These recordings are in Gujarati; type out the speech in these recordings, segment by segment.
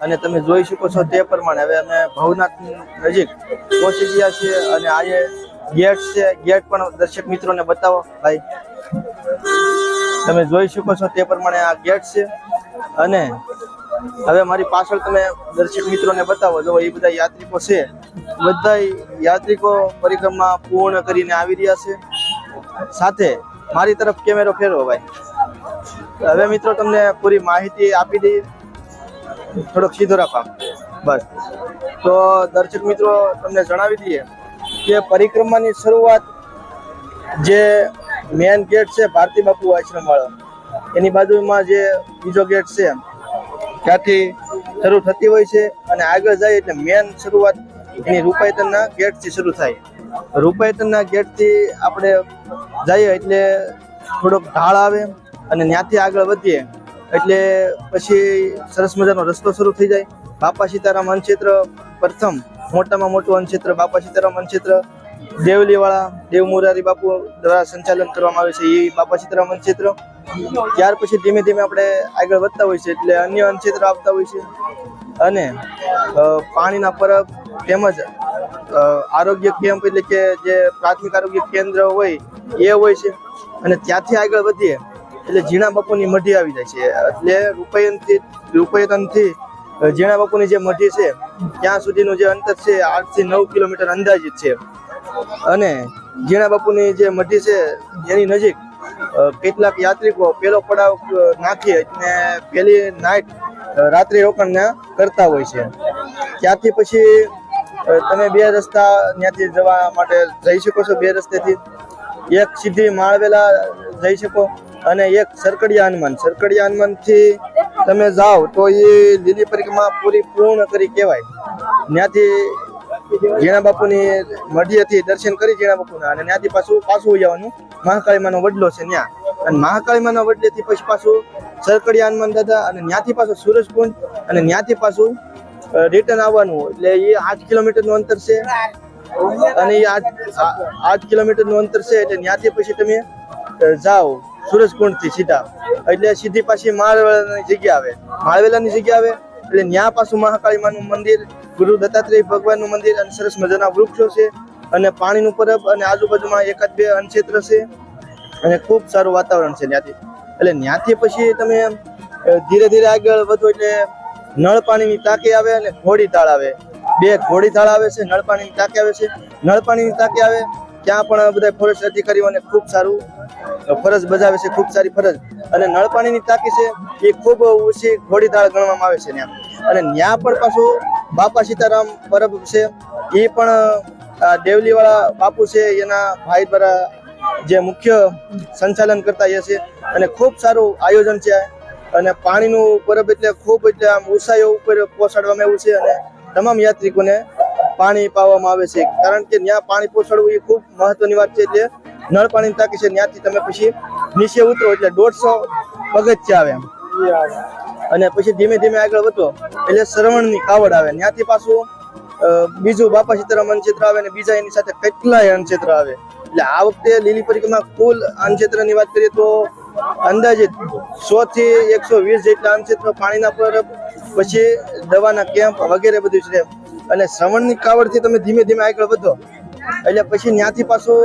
અને તમે જોઈ શકો છો તે પ્રમાણે. હવે અમે ભવનાથ નજીક પહોંચી ગયા છીએ અને આજે ગેટ છે, ગેટ પણ દર્શક મિત્રોને બતાવો. ભાઈ, તમે જોઈ શકો છો તે પ્રમાણે આ ગેટ છે. અને હવે મારી પાછળ તમે દર્શક મિત્રોને બતાવો. જો એ બધા યાત્રિકો છે બધા યાત્રિકો પરિક્રમા પૂર્ણ કરીને આવી રહ્યા છે. સાથે મારી તરફ કેમેરો ફેરવો ભાઈ. હવે મિત્રો તમને પૂરી માહિતી આપી દઈએ. થોડોક સીધો રાખવા બસ. તો દર્શક મિત્રો, તમને જણાવી દઈએ કે પરિક્રમાની શરૂઆત જે મેન ગેટ છે ભારતી બાપુ આશ્રમ વાળો, એની બાજુમાં જે બીજો ગેટ છે, ત્યાંથી શરૂ થતી હોય છે અને આગળ જાય એટલે મેન શરૂઆત એની રૂપાયતનના ગેટથી શરૂ થાય. રૂપાયતનના ગેટથી આપણે જઈએ એટલે થોડોક ઢાળ આવે અને ત્યાંથી આગળ વધીએ. એટલે પછી સરસ મજાનો રસ્તો શરૂ થઈ જાય. બાપા સીતારામ અનક્ષેત્ર પ્રથમ મોટામાં મોટું અનક્ષેત્ર બાપા સીતારામ અનક્ષેત્ર દેવલીવાળા દેવ મોરારી બાપુ દ્વારા સંચાલન કરવામાં આવે છે એ બાપા સીતારામ અનક્ષેત્ર ત્યાર પછી ધીમે ધીમે આપણે આગળ વધતા હોય છે એટલે અન્ય અનક્ષેત્ર આવતા હોય છે. અને પાણીના પરબ તેમજ આરોગ્ય કેમ્પ એટલે કે જે પ્રાથમિક આરોગ્ય કેન્દ્ર હોય એ હોય છે. અને ત્યાંથી આગળ વધીએ એટલે ઝીણા બાપુની મઢી આવી જાય છે. એટલે રૂપયનથી રૂપયતનથી ઝીણા બાપુની જે મઢી છે, ત્યાં સુધીનું જે અંતર છે, આઠથી નવ કિલોમીટર અંદાજિત છે. અને ઝીણા બાપુની જે મઢી છે એની નજીક કેટલાક યાત્રિકો પેલો પડાવ નાખી અને પેલી નાઇટ રાત્રિ રોકાણ કરતા હોય છે. ત્યાંથી પછી તમે બે રસ્તા ત્યાંથી જવા માટે જઈ શકો છો, બે રસ્તેથી. એક સીધી માળવેલા જઈ શકો. અને એક સરકડિયા હનુમાન. સરકડિયા હનુમાનથી તમે જાઓ તો એ લીલી પરિક્રમા પૂરી પૂર્ણ કરી કહેવાય. ત્યાંથી જીણા બાપુની મઢીએથી દર્શન કરી જીણા બાપુના અને ત્યાંથી પાછું પાછું જવાનું મહાકાળી માનો વડલો છે ત્યાં. અને મહાકાળી માનો વડલેથી પછી પાછું સરકડિયા હનુમાન દાદા અને ત્યાંથી પાછું સુરજકુંજ અને ત્યાંથી પાછું રિટર્ન આવવાનું. એટલે એ આઠ કિલોમીટરનું અંતર છે. અને એ આઠ આઠ કિલોમીટરનું અંતર છે એટલે ત્યાંથી પછી તમે જાઓ. સૂરજકુંડથી સીધા. એટલે સીધી પાછી માળવેલાની જગ્યા આવે. માળવેલાની જગ્યા આવે, એટલે ત્યાં પાછું મહાકાળી માનું મંદિર, ગુરુ દત્તાત્રેય ભગવાનનું મંદિર અને સરસ મજાના વૃક્ષો છે અને પાણીનું પરબ અને આજુબાજુમાં એકાદ બે અનક્ષેત્ર છે અને ખૂબ સારું વાતાવરણ છે ત્યાંથી એટલે ત્યાંથી પછી તમે ધીરે ધીરે આગળ વધો એટલે નળ પાણીની ટાંકી આવે અને ઘોડી તાળ આવે. બે ઘોડી તાળ આવે છે, નળ પાણીની ટાંકી આવે છે. નળ પાણીની ટાંકી આવે, ત્યાં પણ બધા ફોરેસ્ટ અધિકારીઓને ખૂબ સારું ફરજ બજાવે છે, ખૂબ સારી ફરજ. અને નળ પાણીની ટાંકી છે, એ ખૂબ ઓછી ઘોડી તાળ ગણવામાં આવે છે ત્યાં. અને ત્યાં પણ પાછું બાપા સીતારામ પરબ છે એ પણ દેવલીવાળા બાપુ છે, એના ભાઈ દ્વારા જે મુખ્ય સંચાલન કરતા એ છે. અને ખૂબ સારું આયોજન છે અને પાણીનું પરબ એટલે ખૂબ એટલે આમ ઉત્સાહ ઉપર પહોંચાડવામાં આવ્યું છે અને તમામ યાત્રિકોને પાણી પાવામાં આવે છે. કારણ કે ત્યાં પાણી પહોંચાડવું એ ખૂબ મહત્વની વાત છે એટલે નળ પાણી ટાંકી છે, ત્યાંથી તમે પછી નીચે ઉતરો એટલે દોઢસો પગથિયા આવે એમ. અને પછી ધીમે ધીમે આગળ વધો એટલે શ્રવણની કાવડ આવે. ત્યાંથી પાછું બીજું બાપા સીતારામ અનક્ષેત્ર આવે અને બીજા એની સાથે કેટલાય અનક્ષેત્ર આવે. એટલે આ વખતે લીલી પરિક્રમા કુલ અનક્ષેત્રની વાત કરીએ તો અંદાજે સો થી એકસો વીસ જેટલા અનક્ષેત્ર પાણીના પર, પછી દવાના કેમ્પ વગેરે બધું છે. અને શ્રવણની કાવડથી તમે ધીમે ધીમે આગળ વધો. એટલે પછી ત્યાંથી પાછું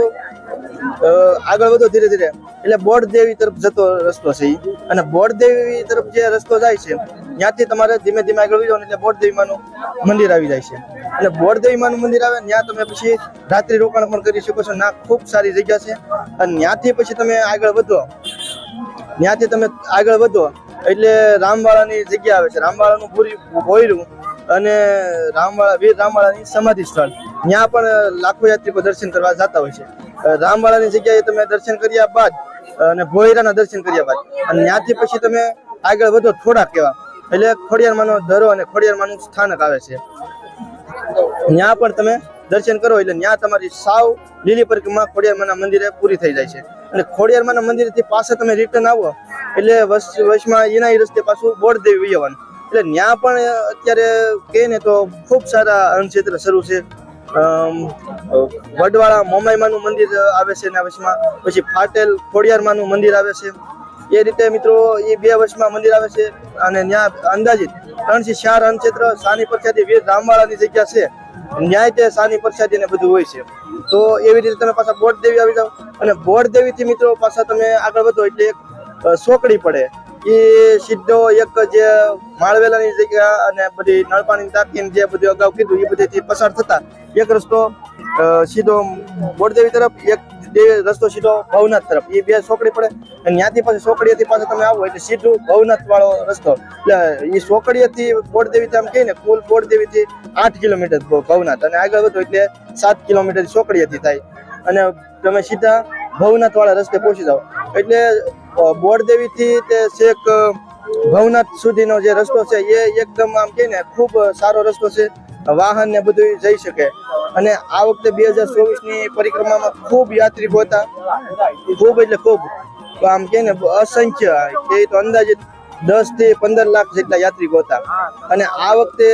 આગળ વધો ધીરે ધીરે. એટલે બોર્ડ દેવી તરફ જતો રસ્તો છે અને બોર્ડ દેવી તરફ જે રસ્તો જાય છે, ત્યાંથી તમારે ધીમે ધીમે આગળ વધો એટલે બોર્ડ મંદિર આવી જાય છે. એટલે બોર્ડ દેવી માનું મંદિર આવે, ત્યાં તમે પછી રાત્રિ રોકાણ પણ કરી શકો છો. ના ખૂબ સારી જગ્યા છે. અને ત્યાંથી પછી તમે આગળ વધો. ત્યાંથી તમે આગળ વધો, એટલે રામવાળાની જગ્યા આવે છે. રામવાળાનું પૂરી ભોયરું અને રામવાળા, વીર રામવાળાની સમાધિ સ્થળ. ત્યાં પણ લાખો યાત્રિકો દર્શન કરવા જતા હોય છે. રામવાળાની જગ્યાએ તમે દર્શન કર્યા બાદ અને ભોયરાના દર્શન કર્યા બાદ. અને ત્યાંથી પછી તમે આગળ વધો થોડાક કેવા એટલે ખોડિયારમાંનો દરો અને ખોડિયારમાંનું સ્થાનક આવે છે. ત્યાં પણ તમે દર્શન કરો, એટલે ત્યાં તમારી સાવ લીલી પરિક્રમા ખોડિયારમાંના મંદિરે પૂરી થઈ જાય છે. અને ખોડિયારમાંના મંદિરથી પાછા તમે રિટર્ન આવો, એટલે વશમાં એના રસ્તે પાછું બોર્ડદેવી વહી આવવાનું એટલે ત્યાં પણ અત્યારે કહે ને તો ખૂબ સારા અન્નક્ષેત્ર શરૂ છે. વડવાળા મોમાઈમાનું મંદિર આવે છે એના વચમાં પછી ફાટેલ ખોડિયારમાંનું મંદિર આવે છે. એ રીતે મિત્રો, એ બે વર્ષમાં મંદિર આવે છે અને ત્યાં અંદાજિત ત્રણથી ચાર અનક્ષેત્ર સાની પ્રખ્યાતિ વીર રામવાળાની જગ્યા છે. ન્યાય તે સાની પ્રખ્યાતિ ને બધું હોય છે. તો એવી રીતે તમે પાછા બોટ દેવી આવી જાઓ. અને બોટ દેવી મિત્રો પાછા તમે આગળ વધો એટલે એક સોકડી પડે. એ સીધો એક જે માળવેલાની જગ્યા અને બધી નળપાણી ટાંકી જે બધું અગાઉ કીધું એ બધીથી પસાર થતા. એક રસ્તો સીધો બોડદેવી તરફ, એક રસ્તો સીધો ભવનાથ તરફ. એ બે સોકડી પડે અને ત્યાંથી પાછી સોકડીએથી પાછું તમે આવો એટલે સીધું ભવનાથ વાળો રસ્તો. એટલે એ સોકડીએથી બોડદેવી આમ કહીએ ને, કુલ બોડદેવીથી આઠ કિલોમીટર ભવનાથ. અને આગળ વધો એટલે સાત કિલોમીટર સોકડીએથી થાય. અને તમે સીધા ભવનાથ વાળા રસ્તે પહોંચી જાઓ. એટલે બોડદેવીથી તે છેક ભવનાથ સુધીનો જે રસ્તો છે, એ એકદમ આમ કહીએ ને, ખૂબ સારો રસ્તો છે. વાહન ને બધું જઈ શકે. અને આ વખતે બે હજાર ચોવીસની પરિક્રમામાં ખૂબ યાત્રિકો હતા. ખૂબ એટલે ખૂબ. આમ કે ને, અસંખ્ય કે તો અંદાજે દસથી પંદર લાખ જેટલા યાત્રિકો હતા. અને આ વખતે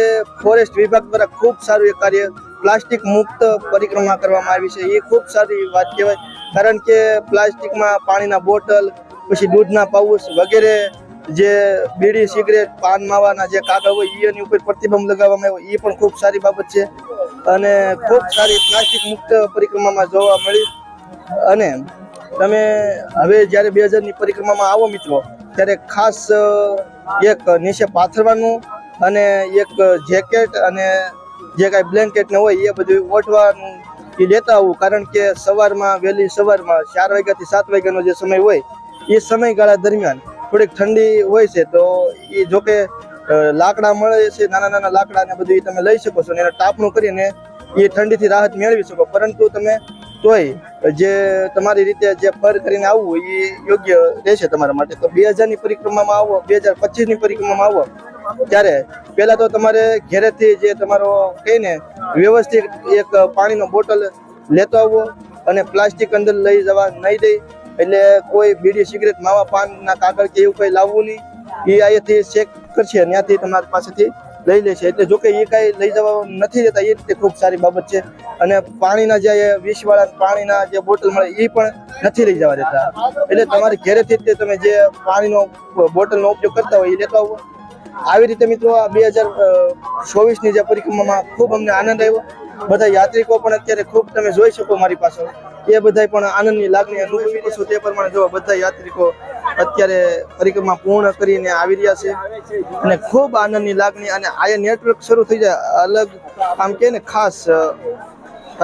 ફોરેસ્ટ વિભાગ દ્વારા ખૂબ સારું એ કાર્ય પ્લાસ્ટિક મુક્ત પરિક્રમા કરવામાં આવી છે. એ ખૂબ સારી વાત કહેવાય. કારણ કે પ્લાસ્ટિકમાં પાણીના બોટલ, પછી દૂધના પાઉચ વગેરે જે બીડી સિગરેટ, પાન માવાના જે કાગળ હોય એની ઉપર પ્રતિબંધ લગાવવામાં આવ્યો. એ પણ ખૂબ સારી બાબત છે. અને ખૂબ સારી પ્લાસ્ટિક મુક્ત પરિક્રમામાં જોવા મળી. અને તમે હવે જ્યારે બે હજારની પરિક્રમામાં આવો મિત્રો, ત્યારે ખાસ એક નીચે પાથરવાનું અને એક જેકેટ અને જે કાંઈ બ્લેન્કેટ ને હોય, એ બધું ઓઢવાનું એ લેતા આવું. કારણ કે સવારમાં, વહેલી સવારમાં ચાર વાગ્યાથી સાત વાગ્યાનો જે સમય હોય, એ સમયગાળા દરમિયાન થોડીક ઠંડી હોય છે, તો એ જોકે લાકડા મળે છે, નાના નાના લાકડા ને બધું એ તમે લઈ શકો છો અને એને ટાપણું કરીને એ ઠંડીથી રાહત મેળવી શકો. પરંતુ તમે તોય જે તમારી રીતે જે ફર કરીને આવવું એ યોગ્ય રહેશે તમારા માટે. તો બે હજારની પરિક્રમામાં આવો, બે હજાર પચીસની પરિક્રમામાં આવો. ત્યારે પહેલા તો તમારે ઘેરેથી જે તમારો કહીને વ્યવસ્થિત એક પાણીનો બોટલ લેતો આવવો અને પ્લાસ્ટિક અંદર લઈ જવા નહીં દઈ એટલે કોઈ બીડી સિગરેટ, માવા પાનના કાગળ કે એવું કંઈ લાવવું નહીં. એ અહીંયાથી ચેક કરશે, ત્યાંથી તમારી પાસેથી લઈ લેશે. એટલે જોકે એ કાંઈ લઈ જવા નથી દેતા એ રીતે ખૂબ સારી બાબત છે. અને પાણીના જે વિષવાળા પાણીના જે બોટલ મળે એ પણ નથી લઈ જવા દેતા. એટલે તમારે ઘરેથી જ તમે જે પાણીનો, બોટલનો ઉપયોગ કરતા હોય એ લેતા આવો. આવી રીતે મિત્રો બે હજાર ચોવીસની જે પરિક્રમામાં ખૂબ અમને આનંદ આવ્યો. બધા યાત્રિકો પણ અત્યારે ખૂબ તમે જોઈ શકો મારી પાસે એ બધા પણ આનંદની લાગણી અનુભવી શકો તે પ્રમાણે જો બધા યાત્રિકો અત્યારે પરિક્રમા પૂર્ણ કરીને આવી રહ્યા છે અને ખૂબ આનંદની લાગણી અને આ નેટવર્ક શરૂ થઈ જાય અલગ, આમ કે ને ખાસ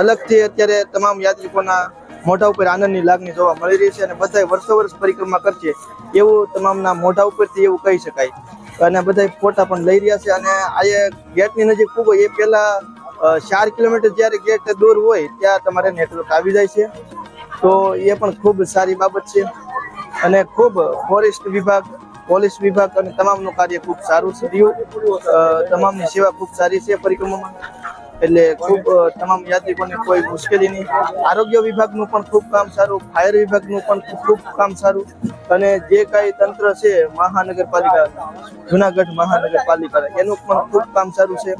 અલગથી અત્યારે તમામ યાત્રિકોના મોઢા ઉપર આનંદની લાગણી જોવા મળી રહી છે અને બધા વર્ષો વર્ષ પરિક્રમા કરશે એવું તમામના મોઢા ઉપરથી એવું કહી શકાય. અને બધા ફોટા પણ લઈ રહ્યા છે. અને આ ગેટની નજીક ખૂબ એ પહેલાં ચાર કિલોમીટર જ્યારે ગેટ દૂર હોય, ત્યાં તમારે નેટવર્ક આવી જાય છે. તો એ પણ ખૂબ સારી બાબત છે. અને ખૂબ ફોરેસ્ટ વિભાગ, પોલીસ વિભાગ અને તમામનું કાર્ય ખૂબ સારું છે. તમામની સેવા ખૂબ સારી છે પરિક્રમામાં. એટલે ખૂબ તમામ યાત્રિકોને કોઈ મુશ્કેલી નહીં. આરોગ્ય વિભાગનું પણ ખૂબ કામ સારું, ફાયર વિભાગનું પણ ખૂબ કામ સારું. અને જે કાંઈ તંત્ર છે, મહાનગરપાલિકા, જુનાગઢ મહાનગરપાલિકા, એનું પણ ખૂબ કામ સારું છે.